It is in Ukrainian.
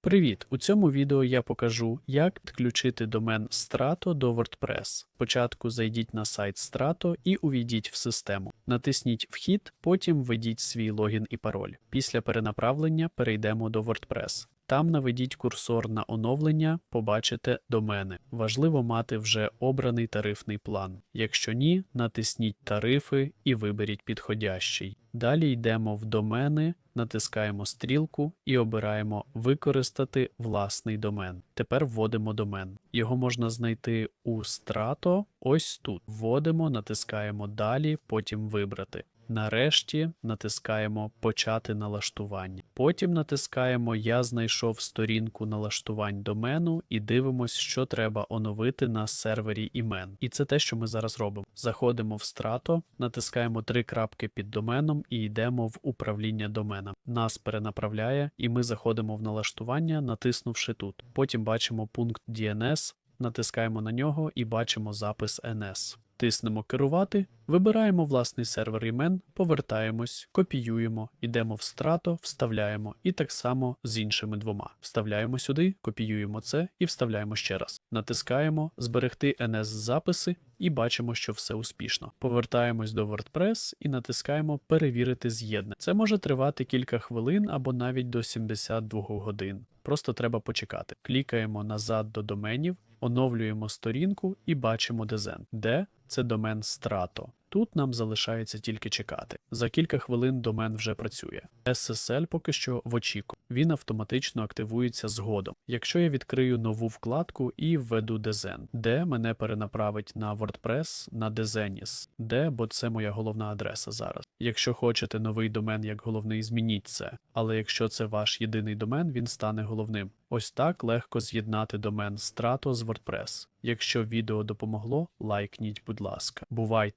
Привіт! У цьому відео я покажу, як підключити домен Strato до WordPress. Спочатку зайдіть на сайт Strato і увійдіть в систему. Натисніть Вхід, потім введіть свій логін і пароль. Після перенаправлення перейдемо до WordPress. Там наведіть курсор на оновлення, побачите домени. Важливо мати вже обраний тарифний план. Якщо ні, натисніть тарифи і виберіть підходящий. Далі йдемо в домени, натискаємо стрілку і обираємо Використати власний домен. Тепер вводимо домен. Його можна знайти у Strato ось тут. Вводимо, натискаємо Далі, потім Вибрати. Нарешті натискаємо Почати налаштування. Потім натискаємо Я знайшов сторінку налаштувань домену і дивимось, що треба оновити на сервері імен. І це те, що ми зараз робимо. Заходимо в Strato, натискаємо три крапки під доменом і йдемо в управління домена. Нас перенаправляє, і ми заходимо в налаштування, натиснувши тут. Потім бачимо пункт DNS, натискаємо на нього і бачимо запис NS. Тиснемо керувати, вибираємо власний сервер імен, повертаємось, копіюємо, йдемо в страто, вставляємо і так само з іншими двома. Вставляємо сюди, копіюємо це і вставляємо ще раз. Натискаємо зберегти NS записи і бачимо, що все успішно. Повертаємось до WordPress і натискаємо перевірити з'єднання. Це може тривати кілька хвилин або навіть до 72 годин. Просто треба почекати. Клікаємо назад до доменів, оновлюємо сторінку і бачимо дезен. Де це домен Strato. Тут нам залишається тільки чекати. За кілька хвилин домен вже працює. SSL поки що в очіку. Він автоматично активується згодом. Якщо я відкрию нову вкладку і введу Dezen, де мене перенаправить на WordPress на Dezenis, де, бо це моя головна адреса зараз. Якщо хочете новий домен як головний, змініть це. Але якщо це ваш єдиний домен, він стане головним. Ось так легко з'єднати домен Strato з WordPress. Якщо відео допомогло, лайкніть, будь ласка. Бувайте!